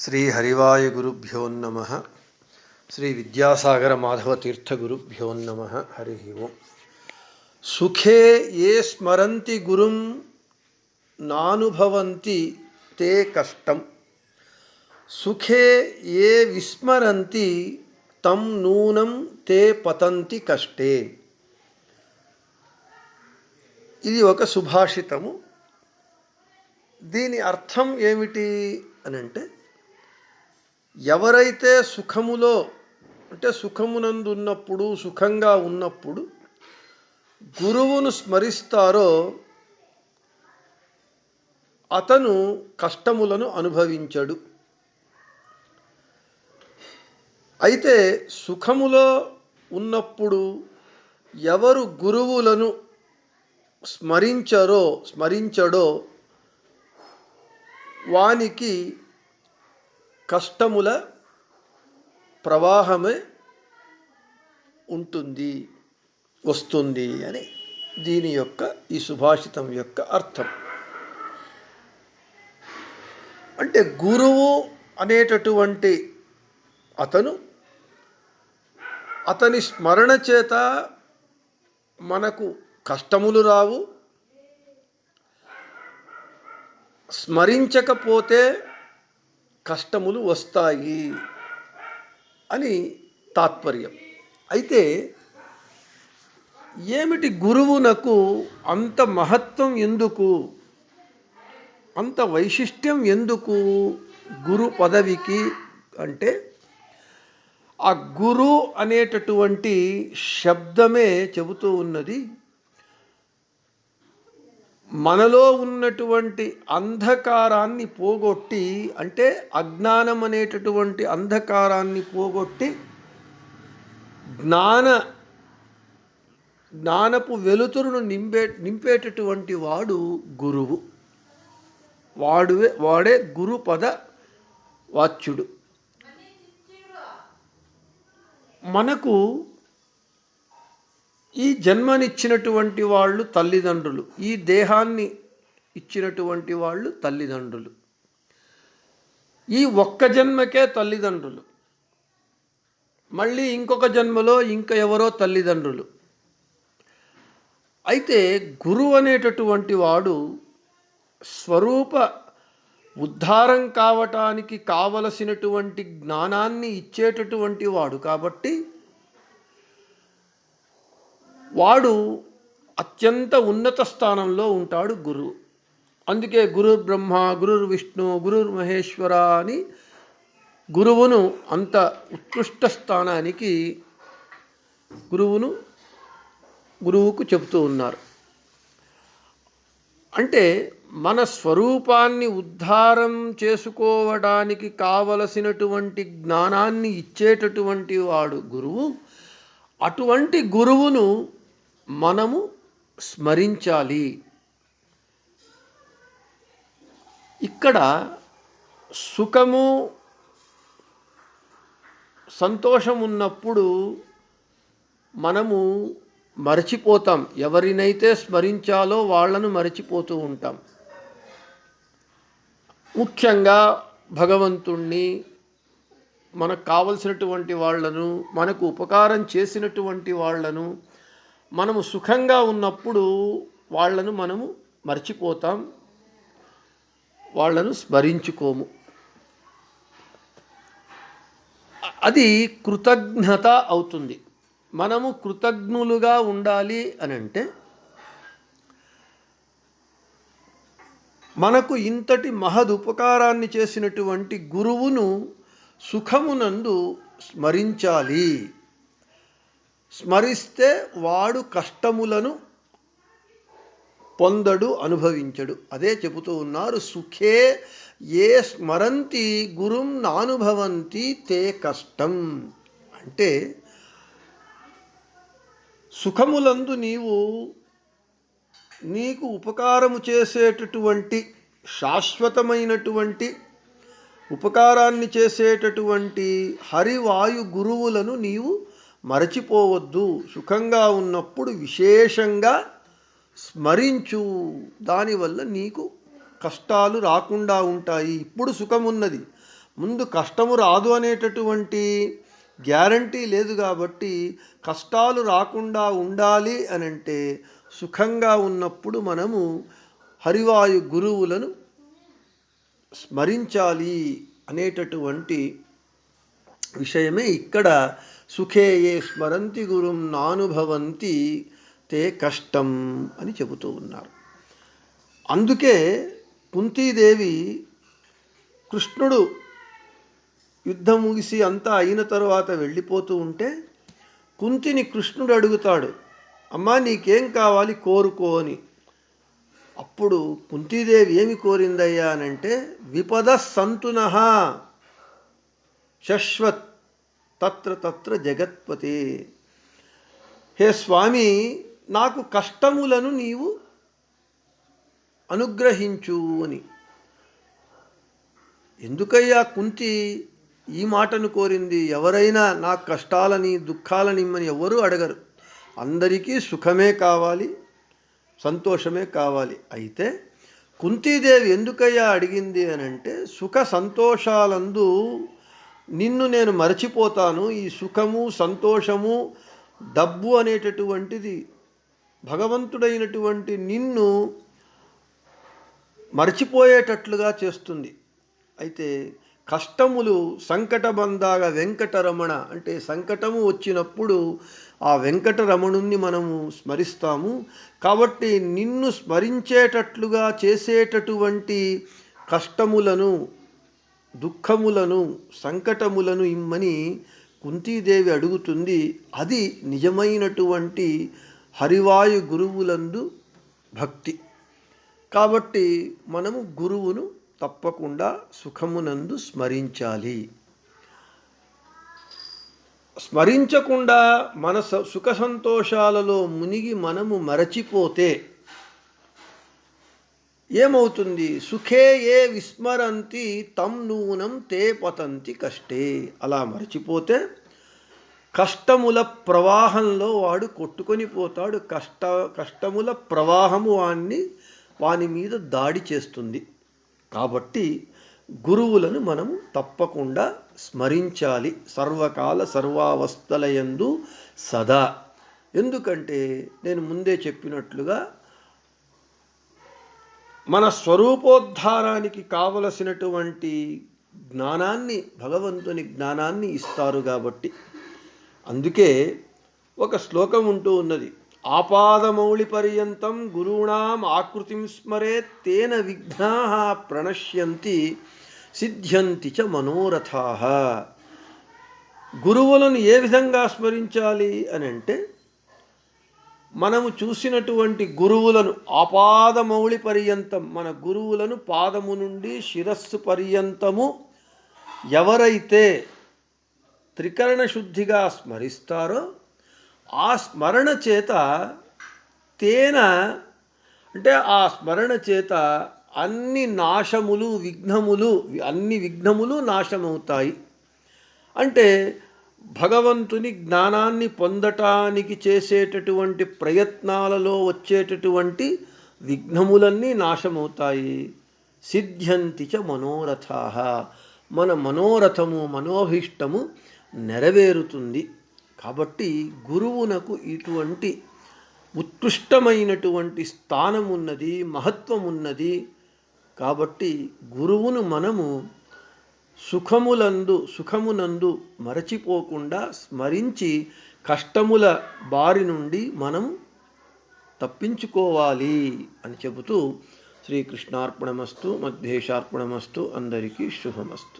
శ్రీ హరివాయ గురుభ్యో నమ శ్రీ విద్యాసాగర మాధవ తీర్థ గురుభ్యో నమ హరి ఓం సుఖే ఏ స్మరంతి గురుం నానుభవంతి తే కష్టం సుఖే ఏ విస్మరంతి తం నూనం తే పతంతి కష్టే ఇది ఒక సుభాషితము. దీని అర్థం ఏమిటి అని అంటే ఎవరైతే సుఖములో అంటే సుఖమునందు ఉన్నప్పుడు సుఖంగా ఉన్నప్పుడు గురువును స్మరిస్తారో అతను కష్టములను అనుభవించడు. అయితే సుఖములో ఉన్నప్పుడు ఎవరు గురువులను స్మరించరో స్మరించడో వానికి కష్టముల ప్రవాహమే ఉంటుంది వస్తుంది అని దీని యొక్క ఈ సుభాషితం యొక్క అర్థం. అంటే గురువు అనేటటువంటి అతను అతని స్మరణ చేత మనకు కష్టములు రావు స్మరించకపోతే కష్టములు వస్తాయి అని తాత్పర్యం. అయితే ఏమిటి గురువునకు అంత మహత్వం ఎందుకు? అంత వైశిష్ట్యం ఎందుకు గురు పదవికి అంటే ఆ గురు అనేటటువంటి శబ్దమే చెబుతూ ఉన్నది మనలో ఉన్నటువంటి అంధకారాన్ని పోగొట్టి అంటే అజ్ఞానం అనేటటువంటి అంధకారాన్ని పోగొట్టి జ్ఞాన జ్ఞానపు వెలుతురును నింపే నింపేటటువంటి వాడు గురువు. వాడువే వాడే గురుపద వాచ్యుడు. మనకు ఈ జన్మనిచ్చినటువంటి వాళ్ళు తల్లిదండ్రులు ఈ దేహాన్ని ఇచ్చినటువంటి వాళ్ళు తల్లిదండ్రులు. ఈ ఒక్క జన్మకే తల్లిదండ్రులు. మళ్ళీ ఇంకొక జన్మలో ఇంకా ఎవరో తల్లిదండ్రులు. అయితే గురువు అనేటటువంటి వాడు స్వరూప ఉద్ధారం కావటానికి కావలసినటువంటి జ్ఞానాన్ని ఇచ్చేటటువంటి వాడు కాబట్టి వాడు అత్యంత ఉన్నత స్థానంలో ఉంటాడు గురువు అందుకే గురు బ్రహ్మ గురు విష్ణు గురు మహేశ్వర అని గురువును అంత ఉత్కృష్ట స్థానానికి గురువును గురువుకు చెబుతూ ఉన్నారు. అంటే మన స్వరూపాన్ని ఉద్ధారం చేసుకోవడానికి కావలసినటువంటి జ్ఞానాన్ని ఇచ్చేటటువంటి వాడు గురువు. అటువంటి గురువును మనము స్మరించాలి. ఇక్కడ సుఖము సంతోషం ఉన్నప్పుడు మనము మరచిపోతాం. ఎవరినైతే స్మరించాలో వాళ్ళను మరచిపోతూ ఉంటాం. ముఖ్యంగా భగవంతుణ్ణి మనకు కావలసినటువంటి వాళ్ళను మనకు ఉపకారం చేసినటువంటి వాళ్ళను మనము సుఖంగా ఉన్నప్పుడు వాళ్ళను మనము మర్చిపోతాం వాళ్ళను స్మరించుకోము. అది కృతజ్ఞత అవుతుంది. మనము కృతజ్ఞులుగా ఉండాలి అని అంటే మనకు ఇంతటి మహదుపకారాన్ని చేసినటువంటి గురువును సుఖమునందు స్మరించాలి. స్మరిస్తే వాడు కష్టములను పొందడు అనుభవించడు. అదే చెబుతూ ఉన్నారు సుఖే ఏ స్మరంతి గురుం నానుభవంతి తే కష్టం. అంటే సుఖములందు నీవు నీకు ఉపకారము చేసేటటువంటి శాశ్వతమైనటువంటి ఉపకారాన్ని చేసేటటువంటి హరివాయు గురువులను నీవు మరచిపోవద్దు. సుఖంగా ఉన్నప్పుడు విశేషంగా స్మరించు. దానివల్ల నీకు కష్టాలు రాకుండా ఉంటాయి. ఇప్పుడు సుఖం ఉన్నది ముందు కష్టము రాదు అనేటటువంటి గ్యారంటీ లేదు కాబట్టి కష్టాలు రాకుండా ఉండాలి అని అంటే సుఖంగా ఉన్నప్పుడు మనము హరివాయు గురువులను స్మరించాలి అనేటటువంటి విషయమే ఇక్కడ సుఖే ఏ స్మరంతి గురుం నానుభవంతి తే కష్టం అని చెబుతూ ఉన్నారు. అందుకే కుంతీదేవి కృష్ణుడు యుద్ధం ముగిసి అంతా అయిన తరువాత వెళ్ళిపోతూ ఉంటే కుంతిని కృష్ణుడు అడుగుతాడు అమ్మా నీకేం కావాలి కోరుకో అని. అప్పుడు కుంతీదేవి ఏమి కోరిందయ్యా అనంటే విపద సంతునహ శశ్వత్ తత్ర తత్ర జగత్పతి. హే స్వామి నాకు కష్టములను నీవు అనుగ్రహించు అని. ఎందుకయ్యా కుంతి ఈ మాటను కోరింది? ఎవరైనా నా కష్టాలని దుఃఖాలని ఇమ్మని ఎవరూ అడగరు. అందరికీ సుఖమే కావాలి సంతోషమే కావాలి. అయితే కుంతీదేవి ఎందుకయ్యా అడిగింది అని అంటే సుఖ సంతోషాలందు నిన్ను నేను మరచిపోతాను ఈ సుఖము సంతోషము డబ్బు అనేటటువంటిది భగవంతుడైనటువంటి నిన్ను మర్చిపోయేటట్లుగా చేస్తుంది. అయితే కష్టములు సంకటబందాగా వెంకటరమణ అంటే సంకటము వచ్చినప్పుడు ఆ వెంకటరమణుణ్ణి మనము స్మరిస్తాము. కాబట్టి నిన్ను స్మరించేటట్లుగా చేసేటటువంటి కష్టములను దుఃఖములను సంకటములను ఇమ్మని కుంతీదేవి అడుగుతుంది అది నిజమైనటువంటి హరివాయు గురువులందు భక్తి. కాబట్టి మనము గురువును తప్పకుండా సుఖమునందు స్మరించాలి. స్మరించకుండా మన స- సుఖ సంతోషాలలో మునిగి మనము మరచిపోతే ఏమవుతుంది? సుఖే ఏ విస్మరంతి తం నూనం తే పతంతి కష్టే. అలా మరచిపోతే కష్టముల ప్రవాహంలో వాడు కొట్టుకొని పోతాడు. కష్ట కష్టముల ప్రవాహము వాణ్ణి వాని మీద దాడి చేస్తుంది. కాబట్టి గురువులను మనము తప్పకుండా స్మరించాలి. సర్వకాల సర్వావస్థలయందు సదా. ఎందుకంటే నేను ముందే చెప్పినట్లుగా మన స్వరూపోద్ధారానికి కావలసినటువంటి జ్ఞానాన్ని భగవంతుని జ్ఞానాన్ని ఇస్తారు కాబట్టి. అందుకే ఒక శ్లోకం ఉంటూ ఉన్నది. ఆపాదమౌళి పర్యంతం గురూణాం ఆకృతిం స్మరే తేన విఘ్నా ప్రణశ్యంతి సిద్ధ్యంతి చ మనోరథా. గురువులను ఏ విధంగా స్మరించాలి అని అంటే మనము చూసినటువంటి గురువులను ఆపాదమౌళి పర్యంతం మన గురువులను పాదము నుండి శిరస్సు పర్యంతము ఎవరైతే త్రికరణ శుద్ధిగా స్మరిస్తారో ఆ స్మరణ చేత తేన అంటే ఆ స్మరణ చేత అన్ని నాశములు విఘ్నములు అన్ని విఘ్నములు నాశమవుతాయి. అంటే భగవంతుని జ్ఞానాన్ని పొందటానికి చేసేటటువంటి ప్రయత్నాలలో వచ్చేటటువంటి విఘ్నములన్నీ నాశమవుతాయి. సిద్ధ్యంతి చ మనోరథా. మన మనోరథము మనోభీష్టము నెరవేరుతుంది. కాబట్టి గురువునకు ఇటువంటి ఉత్కృష్టమైనటువంటి స్థానం ఉన్నది మహత్వం ఉన్నది కాబట్టి గురువును మనము సుఖములందు సుఖమునందు మరచిపోకుండా స్మరించి కష్టముల బారి నుండి మనం తప్పించుకోవాలి అని చెబుతూ శ్రీకృష్ణార్పణమస్తు మధ్యేషార్పణమస్తు అందరికీ శుభమస్తు.